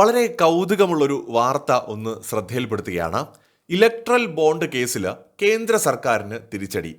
വളരെ കൗതുകമുള്ളൊരു വാർത്ത ഒന്ന് ശ്രദ്ധയിൽപ്പെടുത്തുകയാണ്. ഇലക്ട്രൽ ബോണ്ട് കേസിൽ കേന്ദ്ര സർക്കാരിന് തിരിച്ചടി.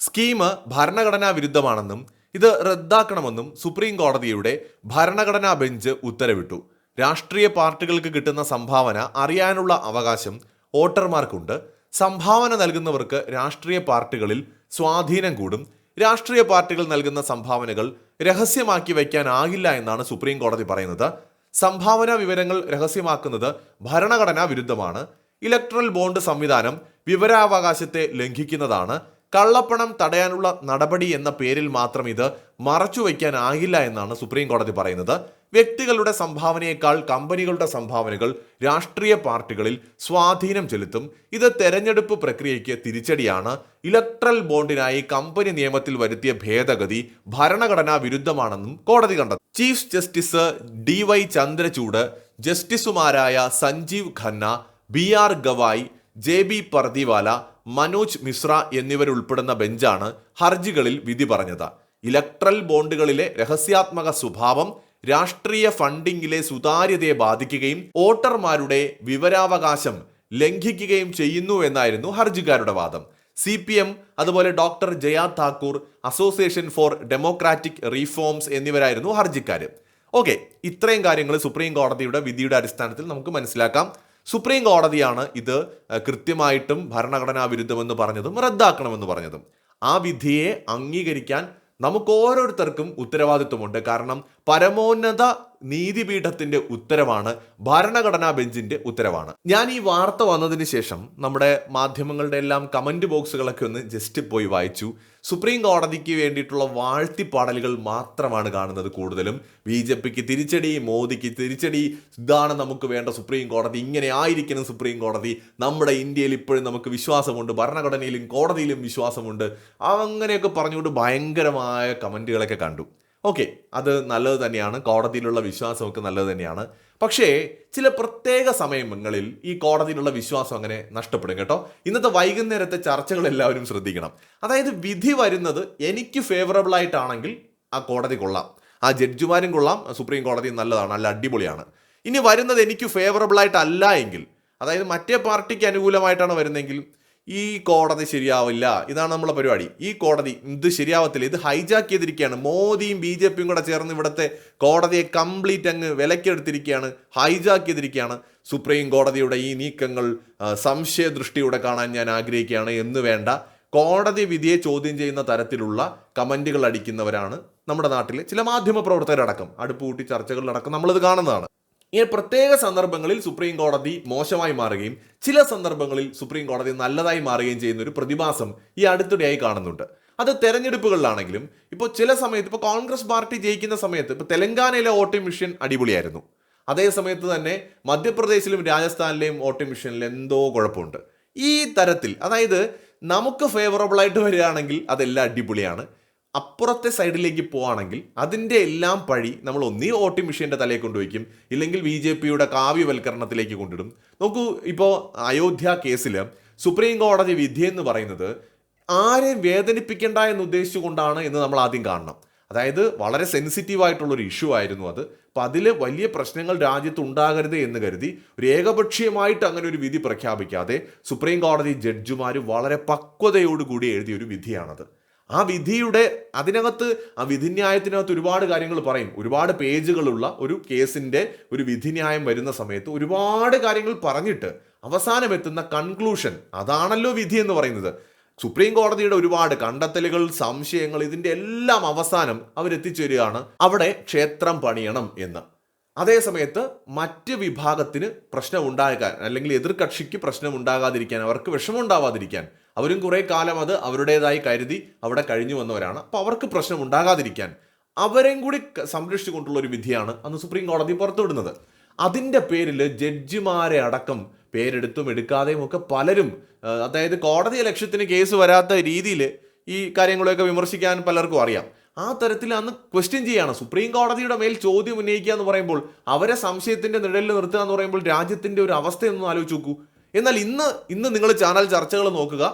സ്കീം ഭരണഘടനാ വിരുദ്ധമാണെന്നും ഇത് റദ്ദാക്കണമെന്നും സുപ്രീം കോടതിയുടെ ഭരണഘടനാ ബെഞ്ച് ഉത്തരവിട്ടു. രാഷ്ട്രീയ പാർട്ടികൾക്ക് കിട്ടുന്ന സംഭാവന അറിയാനുള്ള അവകാശം വോട്ടർമാർക്കുണ്ട്. സംഭാവന നൽകുന്നവർക്ക് രാഷ്ട്രീയ പാർട്ടികളിൽ സ്വാധീനം കൂടും. രാഷ്ട്രീയ പാർട്ടികൾ നൽകുന്ന സംഭാവനകൾ രഹസ്യമാക്കി വയ്ക്കാനാകില്ല എന്നാണ് സുപ്രീം കോടതി പറയുന്നത്. സംഭാവന വിവരങ്ങൾ രഹസ്യമാക്കുന്നത് ഭരണഘടനാ വിരുദ്ധമാണ്. ഇലക്ട്രൽ ബോണ്ട് സംവിധാനം വിവരാവകാശത്തെ ലംഘിക്കുന്നതാണ്. കള്ളപ്പണം തടയാനുള്ള നടപടി എന്ന പേരിൽ മാത്രം ഇത് മറച്ചു മറച്ചുവെക്കാനാകില്ല എന്നാണ് സുപ്രീം കോടതി പറയുന്നത്. വ്യക്തികളുടെ സംഭാവനയേക്കാൾ കമ്പനികളുടെ സംഭാവനകൾ രാഷ്ട്രീയ പാർട്ടികളിൽ സ്വാധീനം ചെലുത്തും. ഇത് തെരഞ്ഞെടുപ്പ് പ്രക്രിയയ്ക്ക് തിരിച്ചടിയാണ്. ഇലക്ട്രൽ ബോണ്ടിനായി കമ്പനി നിയമത്തിൽ വരുത്തിയ ഭേദഗതി ഭരണഘടനാ വിരുദ്ധമാണെന്നും കോടതി കണ്ടത് chief justice D Y Chandrachud ജസ്റ്റിസുമാരായ Sanjiv Khanna B R Gavai J B Pardiwala Manoj Mishra എന്നിവരുൾപ്പെടുന്ന ബെഞ്ചാണ് ഹർജികളിൽ വിധി പറഞ്ഞത്. ഇലക്ട്രൽ ബോണ്ടുകളിലെ രഹസ്യാത്മക സ്വഭാവം രാഷ്ട്രീയ ഫണ്ടിങ്ങിലെ സുതാര്യതയെ ബാധിക്കുകയും വോട്ടർമാരുടെ വിവരാവകാശം ലംഘിക്കുകയും ചെയ്യുന്നു എന്നായിരുന്നു ഹർജിക്കാരുടെ വാദം. സി പി എം അതുപോലെ doctor Jaya Thakur association for democratic reforms എന്നിവരായിരുന്നു ഹർജിക്കാർ ഓക്കെ ഇത്രയും കാര്യങ്ങൾ സുപ്രീം കോടതിയുടെ വിധിയുടെ അടിസ്ഥാനത്തിൽ നമുക്ക് മനസ്സിലാക്കാം. സുപ്രീം കോടതിയാണ് ഇത് കൃത്യമായിട്ടും ഭരണഘടനാ വിരുദ്ധമെന്ന് പറഞ്ഞതും റദ്ദാക്കണമെന്ന് പറഞ്ഞതും. ആ വിധിയെ അംഗീകരിക്കാൻ നമുക്ക് ഓരോരുത്തർക്കും ഉത്തരവാദിത്വമുണ്ട്. കാരണം പരമോന്നത നീതിപീഠത്തിന്റെ ഉത്തരവാണ് ഭരണഘടനാ ബെഞ്ചിന്റെ ഉത്തരവാണ്. ഞാൻ ഈ വാർത്ത വന്നതിന് ശേഷം നമ്മുടെ മാധ്യമങ്ങളുടെ എല്ലാം കമന്റ് ബോക്സുകളൊക്കെ ഒന്ന് ജസ്റ്റ് പോയി വായിച്ചു. സുപ്രീം കോടതിക്ക് വേണ്ടിയിട്ടുള്ള വാഴ്ത്തിപ്പാടലുകൾ മാത്രമാണ് കാണുന്നത് കൂടുതലും. ബി ജെ പിക്ക് തിരിച്ചടി മോദിക്ക് തിരിച്ചടി. ഇതാണ് നമുക്ക് വേണ്ട സുപ്രീം കോടതി. ഇങ്ങനെ ആയിരിക്കണം സുപ്രീം കോടതി. നമ്മുടെ ഇന്ത്യയിൽ ഇപ്പോഴും നമുക്ക് വിശ്വാസമുണ്ട്. ഭരണഘടനയിലും കോടതിയിലും വിശ്വാസമുണ്ട്. അങ്ങനെയൊക്കെ പറഞ്ഞുകൊണ്ട് ഭയങ്കരമായ കമന്റുകളൊക്കെ കണ്ടു. ഓക്കെ അത് നല്ലത് തന്നെയാണ്. കോടതിയിലുള്ള വിശ്വാസമൊക്കെ നല്ലത് തന്നെയാണ്. പക്ഷേ ചില പ്രത്യേക സമയങ്ങളിൽ ഈ കോടതിയിലുള്ള വിശ്വാസം അങ്ങനെ നഷ്ടപ്പെടും കേട്ടോ. ഇന്നത്തെ വൈകുന്നേരത്തെ ചർച്ചകൾ എല്ലാവരും ശ്രദ്ധിക്കണം. അതായത് വിധി വരുന്നത് എനിക്ക് ഫേവറബിൾ ആയിട്ടാണെങ്കിൽ ആ കോടതി കൊള്ളാം. ആ ജഡ്ജിമാരും കൊള്ളാം. സുപ്രീം കോടതി നല്ലതാണ് നല്ല അടിപൊളിയാണ്. ഇനി വരുന്നത് എനിക്ക് ഫേവറബിൾ ആയിട്ടല്ല എങ്കിൽ അതായത് മറ്റേ പാർട്ടിക്ക് അനുകൂലമായിട്ടാണ് വരുന്നതെങ്കിൽ ഈ കോടതി ശരിയാവില്ല. ഇതാണ് നമ്മളെ പരിപാടി. ഈ കോടതി ഇത് ശരിയാവത്തില്ല. ഇത് ഹൈജാക്ക് ചെയ്തിരിക്കുകയാണ്. മോദിയും ബി ജെ പിയും കൂടെ ചേർന്ന് ഇവിടുത്തെ കോടതിയെ കംപ്ലീറ്റ് അങ്ങ് വിലക്കെടുത്തിരിക്കുകയാണ്. ഹൈജാക്ക് ചെയ്തിരിക്കുകയാണ്. സുപ്രീം കോടതിയുടെ ഈ നീക്കങ്ങൾ സംശയദൃഷ്ടിയോടെ കാണാൻ ഞാൻ ആഗ്രഹിക്കുകയാണ്. എന്ന് വേണ്ട. കോടതി വിധിയെ ചോദ്യം ചെയ്യുന്ന തരത്തിലുള്ള കമന്റുകൾ അടിക്കുന്നവരാണ് നമ്മുടെ നാട്ടിലെ ചില മാധ്യമ പ്രവർത്തകരടക്കം. അടുപ്പ് കൂട്ടി ചർച്ചകളിലടക്കം നമ്മളിത് കാണുന്നതാണ്. ഇങ്ങനെ പ്രത്യേക സന്ദർഭങ്ങളിൽ സുപ്രീം കോടതി മോശമായി മാറുകയും ചില സന്ദർഭങ്ങളിൽ സുപ്രീം കോടതി നല്ലതായി മാറുകയും ചെയ്യുന്ന ഒരു പ്രതിഭാസം ഈ അടുത്തിടെയായി കാണുന്നുണ്ട്. അത് തെരഞ്ഞെടുപ്പുകളിലാണെങ്കിലും ഇപ്പോൾ ചില സമയത്ത് ഇപ്പോൾ കോൺഗ്രസ് പാർട്ടി ജയിക്കുന്ന സമയത്ത് ഇപ്പോൾ തെലങ്കാനയിലെ വോട്ടിംഗ് മെഷീൻ അടിപൊളിയായിരുന്നു. അതേ സമയത്ത് തന്നെ മധ്യപ്രദേശിലും രാജസ്ഥാനിലെയും വോട്ടിംഗ് മെഷീനിൽ എന്തോ കുഴപ്പമുണ്ട്. ഈ തരത്തിൽ അതായത് നമുക്ക് ഫേവറബിൾ ആയിട്ട് വരികയാണെങ്കിൽ അതെല്ലാം അടിപൊളിയാണ്. അപ്പുറത്തെ സൈഡിലേക്ക് പോവാണെങ്കിൽ അതിന്റെ എല്ലാം പഴി നമ്മൾ ഒന്നീ വോട്ടിംഗ് മെഷീന്റെ തലയിൽ കൊണ്ടുവയ്ക്കും. ഇല്ലെങ്കിൽ ബി ജെ പിയുടെ കാവ്യവൽക്കരണത്തിലേക്ക് കൊണ്ടിടും. നോക്കൂ ഇപ്പോൾ അയോധ്യ കേസിൽ സുപ്രീം കോടതി വിധി എന്ന് പറയുന്നത് ആരെ വേദനിപ്പിക്കേണ്ട എന്ന് ഉദ്ദേശിച്ചുകൊണ്ടാണ് എന്ന് നമ്മൾ ആദ്യം കാണണം. അതായത് വളരെ സെൻസിറ്റീവ് ആയിട്ടുള്ളൊരു ഇഷ്യൂ ആയിരുന്നു അത്. അപ്പം അതിൽ വലിയ പ്രശ്നങ്ങൾ രാജ്യത്ത് ഉണ്ടാകരുത് എന്ന് കരുതി ഒരു ഏകപക്ഷീയമായിട്ട് അങ്ങനെ ഒരു വിധി പ്രഖ്യാപിക്കാതെ സുപ്രീം കോടതി ജഡ്ജിമാർ വളരെ പക്വതയോടുകൂടി എഴുതിയ ഒരു വിധിയാണത്. ആ വിധിയുടെ അതിനകത്ത് ആ വിധിന്യായത്തിനകത്ത് ഒരുപാട് കാര്യങ്ങൾ പറയും. ഒരുപാട് പേജുകളുള്ള ഒരു കേസിന്റെ ഒരു വിധിന്യായം വരുന്ന സമയത്ത് ഒരുപാട് കാര്യങ്ങൾ പറഞ്ഞിട്ട് അവസാനം എത്തുന്ന കൺക്ലൂഷൻ അതാണല്ലോ വിധി എന്ന് പറയുന്നത്. സുപ്രീം കോടതിയുടെ ഒരുപാട് കണ്ടെത്തലുകൾ സംശയങ്ങൾ ഇതിന്റെ എല്ലാം അവസാനം അവരെത്തിച്ചേരുകയാണ്. അവിടെ ക്ഷേത്രം പണിയണം എന്ന്. അതേ സമയത്ത് മറ്റ് വിഭാഗത്തിന് പ്രശ്നം ഉണ്ടാകാൻ അല്ലെങ്കിൽ എതിർകക്ഷിക്ക് പ്രശ്നം ഉണ്ടാകാതിരിക്കാൻ അവർക്ക് വിഷമം ഉണ്ടാവാതിരിക്കാൻ അവരും കുറെ കാലം അത് അവരുടേതായി കരുതി അവിടെ കഴിഞ്ഞു വന്നവരാണ്. അപ്പോൾ അവർക്ക് പ്രശ്നം ഉണ്ടാകാതിരിക്കാൻ അവരെയും കൂടി സംരക്ഷിച്ചുകൊണ്ടുള്ള ഒരു വിധിയാണ് അന്ന് സുപ്രീം കോടതി പുറത്തുവിടുന്നത്. അതിന്റെ പേരിൽ ജഡ്ജിമാരെ അടക്കം പേരെടുത്തും എടുക്കാതെയും ഒക്കെ പലരും അതായത് കോടതി ലക്ഷ്യത്തിന് കേസ് വരാത്ത രീതിയിൽ ഈ കാര്യങ്ങളെയൊക്കെ വിമർശിക്കാൻ പലർക്കും അറിയാം. ആ തരത്തിൽ അന്ന് ക്വസ്റ്റ്യൻ ചെയ്യാണ്. സുപ്രീം കോടതിയുടെ മേൽ ചോദ്യം ഉന്നയിക്കുക എന്ന് പറയുമ്പോൾ അവരെ സംശയത്തിന്റെ നിഴലിൽ നിർത്തുക എന്ന് പറയുമ്പോൾ രാജ്യത്തിന്റെ ഒരു അവസ്ഥയൊന്നും ആലോചിച്ച് നോക്കൂ. എന്നാൽ ഇന്ന് ഇന്ന് നിങ്ങൾ ചാനൽ ചർച്ചകൾ നോക്കുക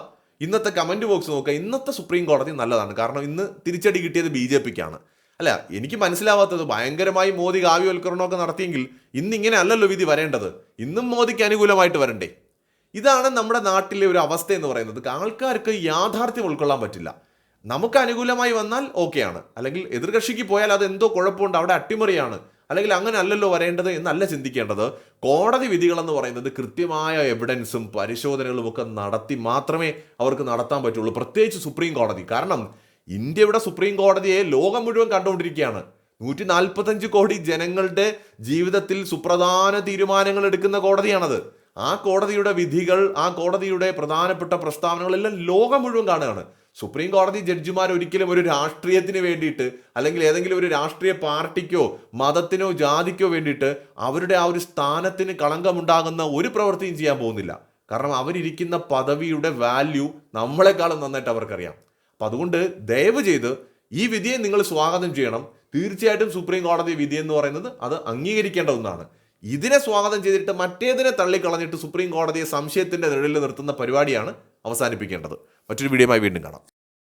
ഇന്നത്തെ കമന്റ് ബോക്സ് നോക്കുക ഇന്നത്തെ സുപ്രീം കോടതി നല്ലതാണ്. കാരണം ഇന്ന് തിരിച്ചടി കിട്ടിയത് ബി ജെ പിക്കാണ്. അല്ല എനിക്ക് മനസ്സിലാവാത്തത് ഭയങ്കരമായി മോദി കാവ്യവൽക്കരണമൊക്കെ നടത്തിയെങ്കിൽ ഇന്നിങ്ങനെ അല്ലല്ലോ വിധി വരേണ്ടത്. ഇന്നും മോദിക്ക് അനുകൂലമായിട്ട് വരണ്ടേ? ഇതാണ് നമ്മുടെ നാട്ടിലെ ഒരു അവസ്ഥ എന്ന് പറയുന്നത്. ആൾക്കാർക്ക് യാഥാർത്ഥ്യം ഉൾക്കൊള്ളാൻ പറ്റില്ല. നമുക്ക് അനുകൂലമായി വന്നാൽ ഓക്കെയാണ് അല്ലെങ്കിൽ എതിർകക്ഷിക്ക് പോയാൽ അത് എന്തോ കുഴപ്പമുണ്ട് അവിടെ അട്ടിമറിയാണ്. അല്ലെങ്കിൽ അങ്ങനെ അല്ലല്ലോ വരേണ്ടത് എന്നല്ല ചിന്തിക്കേണ്ടത്. കോടതി വിധികളെന്ന് പറയുന്നത് കൃത്യമായ എവിഡൻസും പരിശോധനകളും ഒക്കെ നടത്തി മാത്രമേ അവർക്ക് നടത്താൻ പറ്റുള്ളൂ. പ്രത്യേകിച്ച് സുപ്രീം കോടതി. കാരണം ഇന്ത്യയുടെ സുപ്രീം കോടതിയെ ലോകം മുഴുവൻ കണ്ടുകൊണ്ടിരിക്കുകയാണ്. നൂറ്റി നാൽപ്പത്തഞ്ച് കോടി ജനങ്ങളുടെ ജീവിതത്തിൽ സുപ്രധാന തീരുമാനങ്ങൾ എടുക്കുന്ന കോടതിയാണത്. ആ കോടതിയുടെ വിധികൾ ആ കോടതിയുടെ പ്രധാനപ്പെട്ട പ്രസ്താവനകളെല്ലാം ലോകം മുഴുവൻ കാണുകയാണ്. സുപ്രീം കോടതി ജഡ്ജിമാർ ഒരിക്കലും ഒരു രാഷ്ട്രീയത്തിന് വേണ്ടിയിട്ട് അല്ലെങ്കിൽ ഏതെങ്കിലും ഒരു രാഷ്ട്രീയ പാർട്ടിക്കോ മതത്തിനോ ജാതിക്കോ വേണ്ടിയിട്ട് അവരുടെ ആ ഒരു സ്ഥാനത്തിന് കളങ്കമുണ്ടാകുന്ന ഒരു പ്രവൃത്തിയും ചെയ്യാൻ പോകുന്നില്ല. കാരണം അവരിരിക്കുന്ന പദവിയുടെ വാല്യൂ നമ്മളെക്കാളും നന്നായിട്ട് അവർക്കറിയാം. അപ്പം അതുകൊണ്ട് ദയവ് ചെയ്ത് ഈ വിധിയെ നിങ്ങൾ സ്വാഗതം ചെയ്യണം. തീർച്ചയായിട്ടും സുപ്രീം കോടതി വിധി എന്ന് പറയുന്നത് അത് അംഗീകരിക്കേണ്ട ഒന്നാണ്. ഇതിനെ സ്വാഗതം ചെയ്തിട്ട് മറ്റേതിനെ തള്ളിക്കളഞ്ഞിട്ട് സുപ്രീം കോടതിയെ സംശയത്തിന്റെ നിഴലിൽ നിർത്തുന്ന പരിപാടിയാണ് അവസാനിപ്പിക്കേണ്ടത്. മറ്റൊരു വീഡിയോയുമായി വീണ്ടും കാണാം.